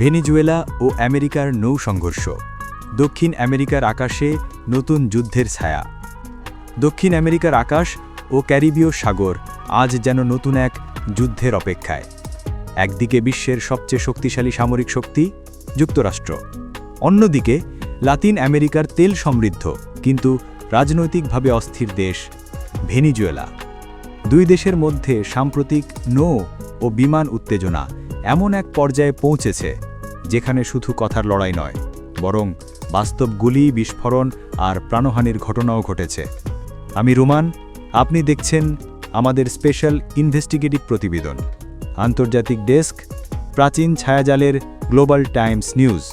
Venezuela ও আমেরিকার নৌ সংঘর্ষ। দক্ষিণ আমেরিকার আকাশে নতুন যুদ্ধের ছায়া। দক্ষিণ আমেরিকার আকাশ ও ক্যারিবীয় সাগর আজ যেন নতুন এক যুদ্ধের অপেক্ষায়। একদিকে বিশ্বের সবচেয়ে শক্তিশালী সামরিক শক্তি, যুক্তরাষ্ট্র। অন্যদিকে, লাতিন আমেরিকার তেল সমৃদ্ধ, কিন্তু রাজনৈতিকভাবে অস্থির দেশ, ভেনিজুয়েলা। দুই দেশের মধ্যে সাম্প্রতিক নৌ ও বিমান উত্তেজনা এমন এক পর্যায়ে পৌঁছেছে যেখানে শুধু কথার লড়াই নয়, বরং বাস্তব গুলি, বিস্ফোরণ আর প্রাণহানির ঘটনাও ঘটেছে। আমি রুমান, আপনি দেখছেন আমাদের স্পেশাল ইনভেস্টিগেটিভ প্রতিবেদন, আন্তর্জাতিক ডেস্ক, প্রাচীন ছায়াজালের গ্লোবাল টাইমস নিউজ।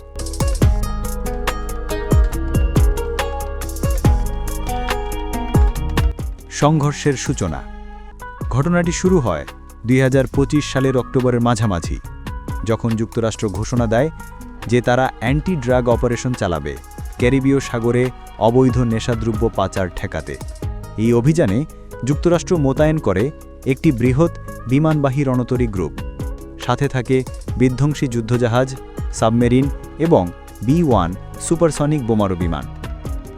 সংঘর্ষের সূচনা। ঘটনাটি শুরু হয় দুই হাজার পঁচিশ সালের অক্টোবরের মাঝামাঝি। যখন যুক্তরাষ্ট্র ঘোষণা দেয় যে তারা অ্যান্টি ড্রাগ অপারেশন চালাবে ক্যারিবীয় সাগরে অবৈধ নেশাদ্রব্য পাচার ঠেকাতে। এই অভিযানে যুক্তরাষ্ট্র মোতায়েন করে একটি বৃহৎ বিমানবাহী রণতরী গ্রুপ। সাথে থাকে বিধ্বংসী যুদ্ধজাহাজ, সাবমেরিন এবং বি ওয়ান সুপারসনিক বোমারু বিমান।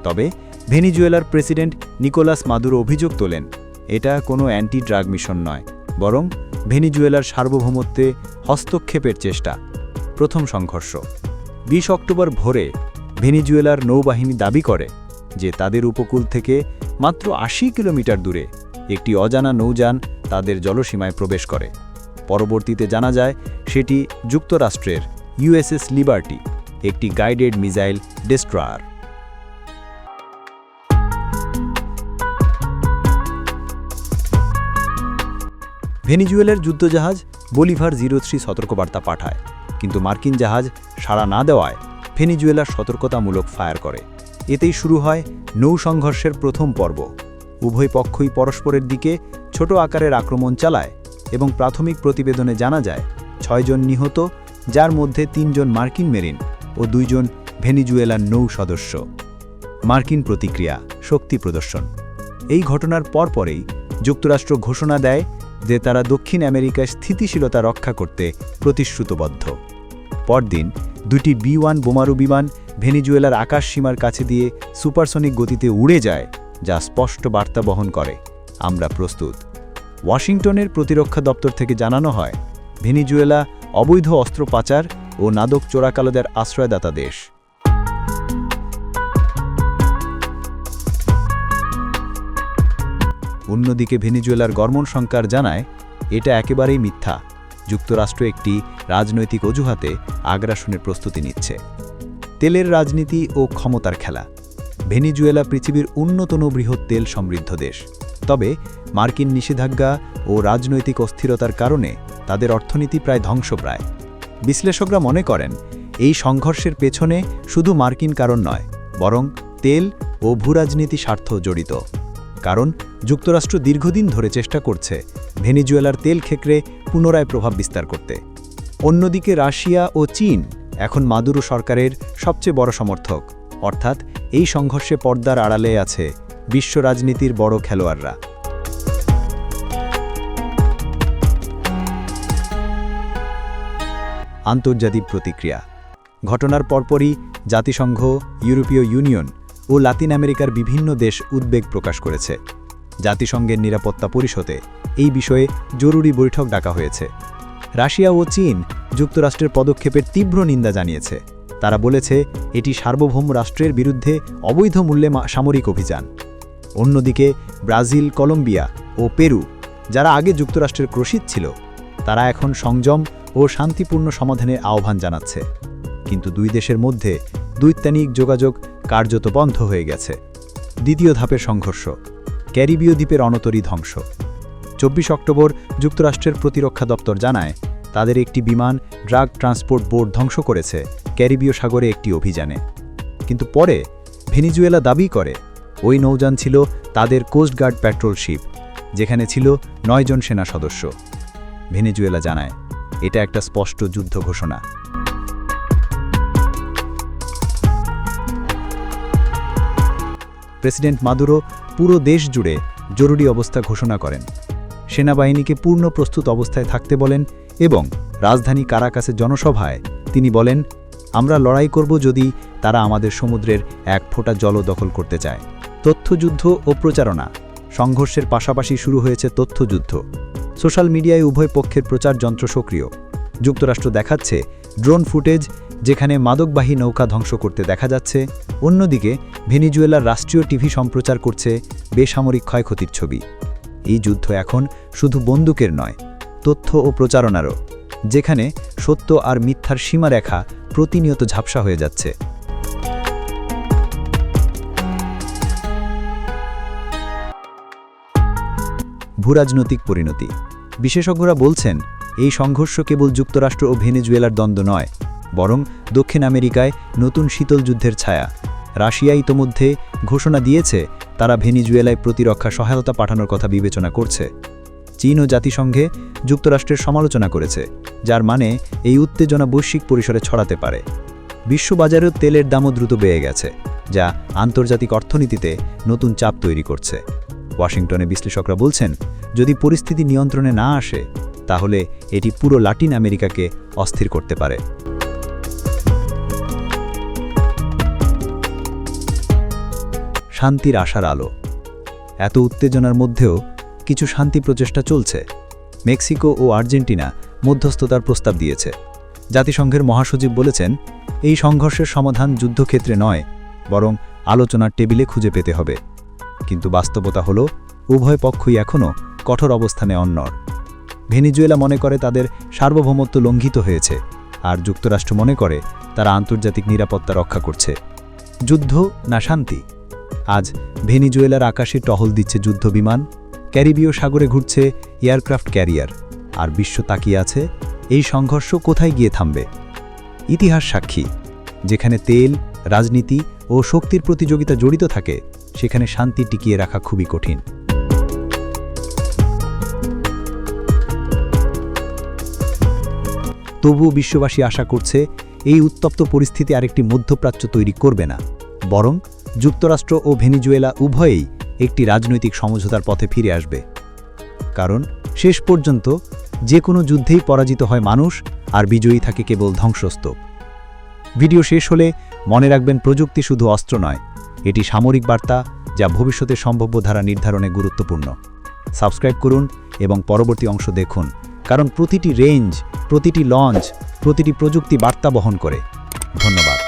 তবে ভেনিজুয়েলার প্রেসিডেন্ট নিকোলাস মাদুরো অভিযোগ তোলেন, এটা কোনো অ্যান্টি ড্রাগ মিশন নয়, বরং ভেনিজুয়েলার সার্বভৌমত্বে হস্তক্ষেপের চেষ্টা। প্রথম সংঘর্ষ। বিশ অক্টোবর ভোরে ভেনিজুয়েলার নৌবাহিনী দাবি করে যে তাদের উপকূল থেকে মাত্র আশি কিলোমিটার দূরে একটি অজানা নৌযান তাদের জলসীমায় প্রবেশ করে। পরবর্তীতে জানা যায় সেটি যুক্তরাষ্ট্রের ইউএসএস লিবার্টি, একটি গাইডেড মিসাইল ডেস্ট্রয়ার। ভেনিজুয়েলার যুদ্ধজাহাজ বলিভার জিরো থ্রি সতর্কবার্তা পাঠায়। কিন্তু মার্কিন জাহাজ সাড়া না দেওয়ায় ভেনিজুয়েলা সতর্কতামূলক ফায়ার করে। এতেই শুরু হয় নৌ সংঘর্ষের প্রথম পর্ব। উভয় পক্ষই পরস্পরের দিকে ছোট আকারের আক্রমণ চালায় এবং প্রাথমিক প্রতিবেদনে জানা যায় ছয়জন নিহত, যার মধ্যে তিনজন মার্কিন মেরিন ও দুইজন ভেনিজুয়েলার নৌ সদস্য। মার্কিন প্রতিক্রিয়া, শক্তি প্রদর্শন। এই ঘটনার পরপরেই যুক্তরাষ্ট্র ঘোষণা দেয় যে তারা দক্ষিণ আমেরিকায় স্থিতিশীলতা রক্ষা করতে প্রতিশ্রুতবদ্ধ। পরদিন দুটি বি ওয়ান বোমারু বিমান ভেনিজুয়েলার আকাশ সীমার কাছে দিয়ে সুপারসনিক গতিতে উড়ে যায়, যা স্পষ্ট বার্তা বহন করে। আমরা প্রস্তুত। ওয়াশিংটনের প্রতিরক্ষা দপ্তর থেকে জানানো হয়, ভেনিজুয়েলা অবৈধ অস্ত্র পাচার ও নাদক চোরাকালোদের আশ্রয়দাতা দেশ। অন্যদিকে ভেনিজুয়েলার গর্মন সংকার জানায়, এটা একেবারেই মিথ্যা। যুক্তরাষ্ট্র একটি রাজনৈতিক অজুহাতে আগ্রাসনের প্রস্তুতি নিচ্ছে। তেলের রাজনীতি ও ক্ষমতার খেলা। ভেনিজুয়েলা পৃথিবীর অন্যতম বৃহৎ তেল সমৃদ্ধ দেশ। তবে মার্কিন নিষেধাজ্ঞা ও রাজনৈতিক অস্থিরতার কারণে তাদের অর্থনীতি প্রায় ধ্বংসপ্রায় বিশ্লেষকরা মনে করেন, এই সংঘর্ষের পেছনে শুধু মার্কিন কারণ নয়, বরং তেল ও ভূরাজনীতি স্বার্থ জড়িত। কারণ যুক্তরাষ্ট্র দীর্ঘদিন ধরে চেষ্টা করছে ভেনিজুয়েলার তেল ক্ষেত্রে পুনরায় প্রভাব বিস্তার করতে। অন্যদিকে রাশিয়া ও চীন এখন মাদুরো সরকারের সবচেয়ে বড় সমর্থক। অর্থাৎ এই সংঘর্ষে পর্দার আড়ালে আছে বিশ্ব রাজনীতির বড় খেলোয়াড়রা। আন্তর্জাতিক প্রতিক্রিয়া। ঘটনার পরপরই জাতিসংঘ, ইউরোপীয় ইউনিয়ন ও লাতিন আমেরিকার বিভিন্ন দেশ উদ্বেগ প্রকাশ করেছে। জাতিসংঘের নিরাপত্তা পরিষদে এই বিষয়ে জরুরি বৈঠক ডাকা হয়েছে। রাশিয়া ও চীন যুক্তরাষ্ট্রের পদক্ষেপের তীব্র নিন্দা জানিয়েছে। তারা বলেছে, এটি সার্বভৌম রাষ্ট্রের বিরুদ্ধে অবৈধ মূল্যে সামরিক অভিযান। অন্যদিকে, ব্রাজিল, কলম্বিয়া ও পেরু, যারা আগে যুক্তরাষ্ট্রের ক্রসিত ছিল, তারা এখন সংযম ও শান্তিপূর্ণ সমাধানের আহ্বান জানাচ্ছে। কিন্তু দুই দেশের মধ্যে দৈত্যানিক যোগাযোগ কার্যত বন্ধ হয়ে গেছে। দ্বিতীয় ধাপের সংঘর্ষ, ক্যারিবীয় দ্বীপের অনতরী ধ্বংস। চব্বিশ অক্টোবর যুক্তরাষ্ট্রের প্রতিরক্ষা দপ্তর জানায়, তাদের একটি বিমান ড্রাগ ট্রান্সপোর্ট বোর্ড ধ্বংস করেছে ক্যারিবীয় সাগরে একটি অভিযানে। কিন্তু পরে ভেনিজুয়েলা দাবি করে, ওই নৌযান ছিল তাদের কোস্টগার্ড পেট্রোল শিপ, যেখানে ছিল নয়জন সেনা সদস্য। ভেনেজুয়েলা জানায়, এটা একটা স্পষ্ট যুদ্ধ ঘোষণা। প্রেসিডেন্ট মাদুরো পুরো দেশ জুড়ে জরুরি অবস্থা ঘোষণা করেন। সেনাবাহিনীকে পূর্ণ প্রস্তুত অবস্থায় থাকতে বলেন এবং রাজধানী কারাকাসে জনসভায় তিনি বলেন, আমরা লড়াই করব যদি তারা আমাদের সমুদ্রের এক ফোঁটা জলও দখল করতে চায়। তথ্যযুদ্ধ ও প্রচারণা সংঘর্ষের পাশাপাশি শুরু হয়েছে তথ্যযুদ্ধ। সোশ্যাল মিডিয়ায় উভয় পক্ষের প্রচার যন্ত্র সক্রিয়। যুক্তরাষ্ট্র দেখাচ্ছে, ড্রোন ফুটেজ যেখানে মাদকবাহী নৌকা ধ্বংস করতে দেখা যাচ্ছে, অন্যদিকে ভেনিজুয়েলার রাষ্ট্রীয় টিভি সম্প্রচার করছে বেসামরিক ক্ষয়ক্ষতির ছবি। এই যুদ্ধ এখন শুধু বন্দুকের নয়, তথ্য ও প্রচারণারও, যেখানে সত্য আর মিথ্যার সীমারেখা প্রতিনিয়ত ঝাপসা হয়ে যাচ্ছে। ভূরাজনৈতিক পরিণতি। বিশেষজ্ঞরা বলছেন, এই সংঘর্ষ কেবল যুক্তরাষ্ট্র ও ভেনেজুয়েলার দ্বন্দ্ব নয় বরং দক্ষিণ আমেরিকায় নতুন শীতল যুদ্ধের ছায়া। রাশিয়া ইতোমধ্যে ঘোষণা দিয়েছে, তারা ভেনিজুয়েলায় প্রতিরক্ষা সহায়তা পাঠানোর কথা বিবেচনা করছে। চীন ও জাতিসংঘে যুক্তরাষ্ট্রের সমালোচনা করেছে, যার মানে এই উত্তেজনা বৈশ্বিক পরিসরে ছড়াতে পারে। বিশ্ববাজারেও তেলের দামও দ্রুত বেড়ে গেছে, যা আন্তর্জাতিক অর্থনীতিতে নতুন চাপ তৈরি করছে। ওয়াশিংটনে বিশ্লেষকরা বলছেন, যদি পরিস্থিতি নিয়ন্ত্রণে না আসে, তাহলে এটি পুরো লাটিন আমেরিকাকে অস্থির করতে পারে। শান্তির আশার আলো। এত উত্তেজনার মধ্যেও কিছু শান্তি প্রচেষ্টা চলছে। মেক্সিকো ও আর্জেন্টিনা মধ্যস্থতার প্রস্তাব দিয়েছে। জাতিসংঘের মহাসচিব বলেছেন, এই সংঘর্ষের সমাধান যুদ্ধক্ষেত্রে নয়, বরং আলোচনার টেবিলে খুঁজে পেতে হবে। কিন্তু বাস্তবতা হল, উভয় পক্ষই এখনও কঠোর অবস্থানে অন্যর ভেনিজুয়েলা মনে করে তাদের সার্বভৌমত্ব লঙ্ঘিত হয়েছে, আর যুক্তরাষ্ট্র মনে করে তারা আন্তর্জাতিক নিরাপত্তা রক্ষা করছে। যুদ্ধ না শান্তি? আজ ভেনিজুয়েলার আকাশে টহল দিচ্ছে যুদ্ধবিমান, ক্যারিবীয় সাগরে ঘুরছে এয়ারক্রাফট ক্যারিয়ার, আর বিশ্ব তাকিয়ে আছে, এই সংঘর্ষ কোথায় গিয়ে থামবে? ইতিহাস সাক্ষী, যেখানে তেল, রাজনীতি ও শক্তির প্রতিযোগিতা জড়িত থাকে, সেখানে শান্তি টিকিয়ে রাখা খুবই কঠিন। তবুও বিশ্ববাসী আশা করছে, এই উত্তপ্ত পরিস্থিতি আরেকটি মধ্যপ্রাচ্য তৈরি করবে না, বরং যুক্তরাষ্ট্র ও ভেনিজুয়েলা উভয়েই একটি রাজনৈতিক সমঝোতার পথে ফিরে আসবে। কারণ, শেষ পর্যন্ত যে কোনো যুদ্ধেই পরাজিত হয় মানুষ আর বিজয়ী থাকে কেবল ধ্বংসস্তূপ। ভিডিও শেষ হলে মনে রাখবেন প্রযুক্তি শুধু অস্ত্র নয়, এটি সামরিক বার্তা যা ভবিষ্যতের সম্ভাব্য ধারা নির্ধারণে গুরুত্বপূর্ণ। সাবস্ক্রাইব করুন এবং পরবর্তী অংশ দেখুন, কারণ প্রতিটি রেঞ্জ, প্রতিটি লঞ্চ, প্রতিটি প্রযুক্তি বার্তা বহন করে। ধন্যবাদ।